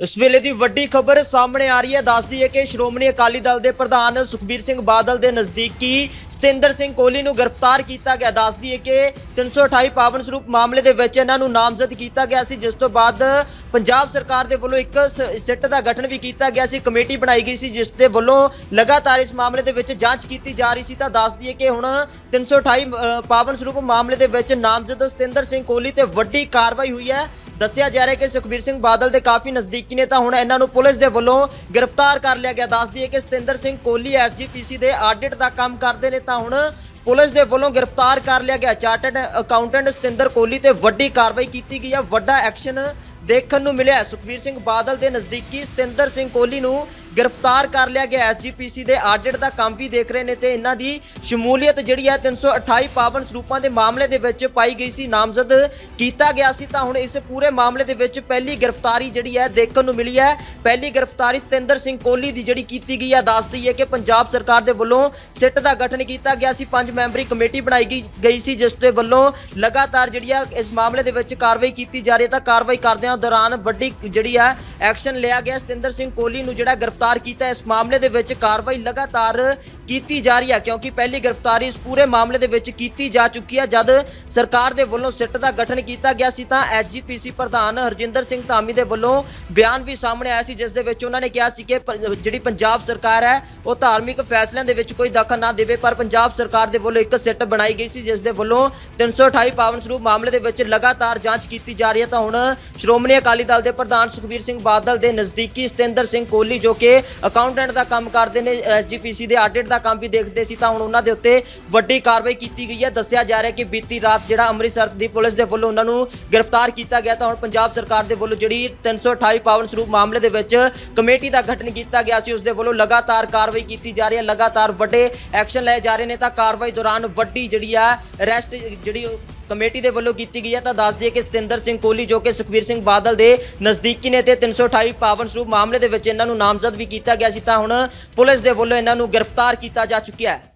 ਇਸ ਵੇਲੇ ਦੀ ਵੱਡੀ ਖਬਰ ਸਾਹਮਣੇ ਆ ਰਹੀ ਹੈ। ਦੱਸਦੀ ਹੈ ਕਿ ਸ਼੍ਰੋਮਣੀ ਅਕਾਲੀ ਦਲ ਦੇ ਪ੍ਰਧਾਨ ਸੁਖਬੀਰ ਸਿੰਘ ਬਾਦਲ ਦੇ ਨਜ਼ਦੀਕੀ ਸਤਿੰਦਰ ਸਿੰਘ ਕੋਹਲੀ ਨੂੰ ਗ੍ਰਿਫਤਾਰ ਕੀਤਾ ਗਿਆ। ਦੱਸਦੀ ਹੈ ਕਿ 328 ਪਾਵਨ ਸਰੂਪ ਮਾਮਲੇ ਦੇ ਵਿੱਚ ਇਹਨਾਂ ਨੂੰ ਨਾਮਜ਼ਦ ਕੀਤਾ ਗਿਆ ਸੀ ਜਿਸ ਤੋਂ ਬਾਅਦ ਪੰਜਾਬ ਸਰਕਾਰ ਦੇ ਵੱਲੋਂ ਇੱਕ ਸ- ਸਿੱਟ ਦਾ ਗਠਨ ਵੀ ਕੀਤਾ ਗਿਆ ਸੀ। ਕਮੇਟੀ ਬਣਾਈ ਗਈ ਸੀ ਜਿਸ ਦੇ ਵੱਲੋਂ ਲਗਾਤਾਰ ਇਸ ਮਾਮਲੇ ਦੇ ਵਿੱਚ ਜਾਂਚ ਕੀਤੀ ਜਾ ਰਹੀ ਸੀ। ਤਾਂ ਦੱਸਦੀ ਹੈ ਕਿ ਹੁਣ 328 ਅ, ਪਾਵਨ ਸਰੂਪ ਮਾਮਲੇ ਦੇ ਵਿੱਚ ਨਾਮਜ਼ਦ ਸਤਿੰਦਰ ਸਿੰਘ ਕੋਹਲੀ ਤੇ ਵੱਡੀ ਕਾਰਵਾਈ ਹੋਈ ਹੈ। ਦੱਸਿਆ ਜਾ ਰਿਹਾ ਕਿ ਸੁਖਬੀਰ ਸਿੰਘ ਬਾਦਲ ਦੇ ਕਾਫੀ ਨਜ਼ਦੀਕੀ ਨੇ ਤਾਂ ਹੁਣ ਇਹਨਾਂ ਨੂੰ ਪੁਲਿਸ ਦੇ ਵੱਲੋਂ ਗ੍ਰਿਫਤਾਰ ਕਰ ਲਿਆ ਗਿਆ। ਦੱਸਦੀ ਹੈ ਕਿ ਸਤਿੰਦਰ ਸਿੰਘ ਕੋਹਲੀ ਐਸਜੀਪੀਸੀ ਦੇ ਆਡਿਟ ਦਾ ਕੰਮ ਕਰਦੇ ਨੇ ਤਾਂ ਹੁਣ ਪੁਲਿਸ ਦੇ ਵੱਲੋਂ ਗ੍ਰਿਫਤਾਰ ਕਰ ਲਿਆ ਗਿਆ। ਚਾਰਟਰਡ ਅਕਾਊਂਟੈਂਟ ਸਤਿੰਦਰ ਕੋਹਲੀ ਤੇ ਵੱਡੀ ਕਾਰਵਾਈ ਕੀਤੀ ਗਈ ਹੈ ਵੱਡਾ ਐਕਸ਼ਨ ਦੇਖਣ ਨੂੰ ਮਿਲਿਆ। ਸੁਖਬੀਰ ਸਿੰਘ ਬਾਦਲ ਦੇ ਨਜ਼ਦੀਕੀ ਸਤਿੰਦਰ ਸਿੰਘ ਕੋਹਲੀ ਨੂੰ ਗ੍ਰਿਫਤਾਰ ਕਰ ਲਿਆ ਗਿਆ ਐਸਜੀਪੀਸੀ ਦੇ ਆਡਿਟ ਦਾ ਕੰਮ ਵੀ ਦੇਖ ਰਹੇ ਨੇ ਤੇ ਇਹਨਾਂ ਦੀ ਸ਼ਮੂਲੀਅਤ ਜਿਹੜੀ ਹੈ 328 ਪਾਵਨ ਸਰੂਪਾਂ ਦੇ ਮਾਮਲੇ ਦੇ ਵਿੱਚ ਪਾਈ ਗਈ ਸੀ, ਨਾਮਜ਼ਦ ਕੀਤਾ ਗਿਆ ਸੀ। ਤਾਂ ਹੁਣ ਇਸ ਪੂਰੇ ਮਾਮਲੇ ਦੇ ਵਿੱਚ ਪਹਿਲੀ ਗ੍ਰਿਫਤਾਰੀ ਜਿਹੜੀ ਹੈ ਦੇਖਣ ਨੂੰ ਮਿਲੀ ਹੈ। ਪਹਿਲੀ ਗ੍ਰਿਫਤਾਰੀ ਸਤਿੰਦਰ ਸਿੰਘ ਕੋਹਲੀ ਦੀ ਜਿਹੜੀ ਕੀਤੀ ਗਈ ਹੈ। ਦੱਸਦੀ ਹੈ ਕਿ ਪੰਜਾਬ ਸਰਕਾਰ ਦੇ ਵੱਲੋਂ ਸਿੱਟ ਦਾ ਗਠਨ ਕੀਤਾ ਗਿਆ ਸੀ। ਪੰਜ ਮੈਂਬਰੀ ਕਮੇਟੀ ਬਣਾਈ ਗਈ ਗਈ ਸੀ, ਜਿਸ ਦੇ ਵੱਲੋਂ ਲਗਾਤਾਰ ਜਿਹੜੀ ਆ ਇਸ ਮਾਮਲੇ ਦੇ ਵਿੱਚ ਕਾਰਵਾਈ ਕੀਤੀ ਜਾ ਰਹੀ ਹੈ। ਤਾਂ ਕਾਰਵਾਈ ਕਰਦਿਆਂ ਦੌਰਾਨ ਵੱਡੀ ਜਿਹੜੀ ਹੈ ਐਕਸ਼ਨ ਲਿਆ ਗਿਆ। ਸਤਿੰਦਰ ਸਿੰਘ ਕੋਹਲੀ ਨੂੰ ਜਿਹੜਾ ਗ੍ਰਿਫਤਾਰ ਕੀਤਾ ਇਸ ਮਾਮਲੇ ਦੇ ਵਿੱਚ ਕਾਰਵਾਈ ਲਗਾਤਾਰ ਕੀਤੀ ਜਾ ਰਹੀ ਹੈ ਕਿਉਂਕਿ ਪਹਿਲੀ ਗ੍ਰਿਫਤਾਰੀ ਇਸ ਪੂਰੇ ਮਾਮਲੇ ਦੇ ਵਿੱਚ ਕੀਤੀ ਜਾ ਚੁੱਕੀ ਹੈ। ਜਦ ਸਰਕਾਰ ਦੇ ਵੱਲੋਂ ਸਿੱਟ ਦਾ ਗਠਨ ਕੀਤਾ ਗਿਆ ਸੀ ਤਾਂ ਐਸਜੀਪੀਸੀ ਪ੍ਰਧਾਨ ਹਰਜਿੰਦਰ ਸਿੰਘ ਧਾਮੀ ਦੇ ਵੱਲੋਂ ਬਿਆਨ ਵੀ ਸਾਹਮਣੇ ਆਇਆ ਸੀ, ਜਿਸ ਦੇ ਵਿੱਚ ਉਹਨਾਂ ਨੇ ਕਿਹਾ ਸੀ ਕਿ ਜਿਹੜੀ ਪੰਜਾਬ ਸਰਕਾਰ ਹੈ, ਉਹ ਧਾਰਮਿਕ ਫੈਸਲਿਆਂ ਦੇ ਵਿੱਚ ਕੋਈ ਦਖਲ ਨਾ ਦੇਵੇ, ਪਰ ਪੰਜਾਬ ਸਰਕਾਰ ਦੇ ਵੱਲੋਂ ਇੱਕ ਸਿੱਟ ਬਣਾਈ ਗਈ ਸੀ, ਜਿਸ ਦੇ ਵੱਲੋਂ 328 ਪਾਵਨ ਸਰੂਪ ਮਾਮਲੇ ਦੇ ਵਿੱਚ ਲਗਾਤਾਰ ਜਾਂਚ ਕੀਤੀ ਜਾ ਰਹੀ ਹੈ। ਤਾਂ ਹੁਣ ਸ਼੍ਰੋਮਣੀ ਅਕਾਲੀ ਦਲ ਦੇ ਪ੍ਰਧਾਨ ਸੁਖਬੀਰ ਸਿੰਘ ਬਾਦਲ ਦੇ ਨਜ਼ਦੀਕੀ ਸਤਿੰਦਰ ਸਿੰਘ ਕੋਹਲੀ, ਜੋ ਕਿ ਅਕਾਊਂਟੈਂਟ ਦਾ ਕੰਮ ਕਰਦੇ ਨੇ ਐਸਜੀਪੀਸੀ ਦੇ ਆਡਿਟ ਦਾ ਕੰਮ ਵੀ ਦੇਖਦੇ ਸੀ, ਤਾਂ ਹੁਣ ਉਹਨਾਂ ਦੇ ਉੱਤੇ ਵੱਡੀ ਕਾਰਵਾਈ ਕੀਤੀ ਗਈ ਹੈ। ਦੱਸਿਆ ਜਾ ਰਿਹਾ ਕਿ ਬੀਤੀ ਰਾਤ ਜਿਹੜਾ ਅੰਮ੍ਰਿਤਸਰ ਦੀ ਪੁਲਿਸ ਦੇ ਵੱਲੋਂ ਉਹਨਾਂ ਨੂੰ ਗ੍ਰਿਫਤਾਰ ਕੀਤਾ ਗਿਆ, ਤਾਂ ਹੁਣ ਪੰਜਾਬ ਸਰਕਾਰ ਦੇ ਵੱਲੋਂ ਜਿਹੜੀ 328 ਪਾਵਨ ਸਰੂਪ ਮਾਮਲੇ ਦੇ ਵਿੱਚ ਕਮੇਟੀ ਦਾ ਗਠਨ ਕੀਤਾ ਗਿਆ ਸੀ, ਉਸ ਦੇ ਵੱਲੋਂ ਲਗਾਤਾਰ ਕਾਰਵਾਈ ਕੀਤੀ ਜਾ ਰਹੀ ਹੈ, ਲਗਾਤਾਰ ਵੱਡੇ ਐਕਸ਼ਨ ਲਏ ਜਾ ਰਹੇ ਨੇ, ਤਾਂ ਕਾਰਵਾਈ ਦੌਰਾਨ ਵੱਡੀ ਜਿਹੜੀ ਆ ਅਰੈਸਟ ਜਿਹੜੀ ਕਮੇਟੀ ਦੇ ਵੱਲੋਂ ਕੀਤੀ ਗਈ ਹੈ। ਤਾਂ ਦੱਸ ਦਈਏ ਕਿ ਸਤਿੰਦਰ ਸਿੰਘ ਕੋਹਲੀ ਜੋ ਕਿ ਸੁਖਬੀਰ ਸਿੰਘ ਬਾਦਲ ਦੇ ਨਜ਼ਦੀਕੀ ਨੇ ਤੇ 328 ਪਾਵਨ ਸਰੂਪ ਮਾਮਲੇ ਦੇ ਵਿੱਚ ਇਹਨਾਂ ਨੂੰ ਨਾਮਜ਼ਦ ਵੀ ਕੀਤਾ ਗਿਆ ਸੀ, ਤਾਂ ਹੁਣ ਪੁਲਿਸ ਦੇ ਵੱਲੋਂ ਇਹਨਾਂ ਨੂੰ ਗ੍ਰਿਫਤਾਰ ਕੀਤਾ ਜਾ ਚੁੱਕਿਆ ਹੈ।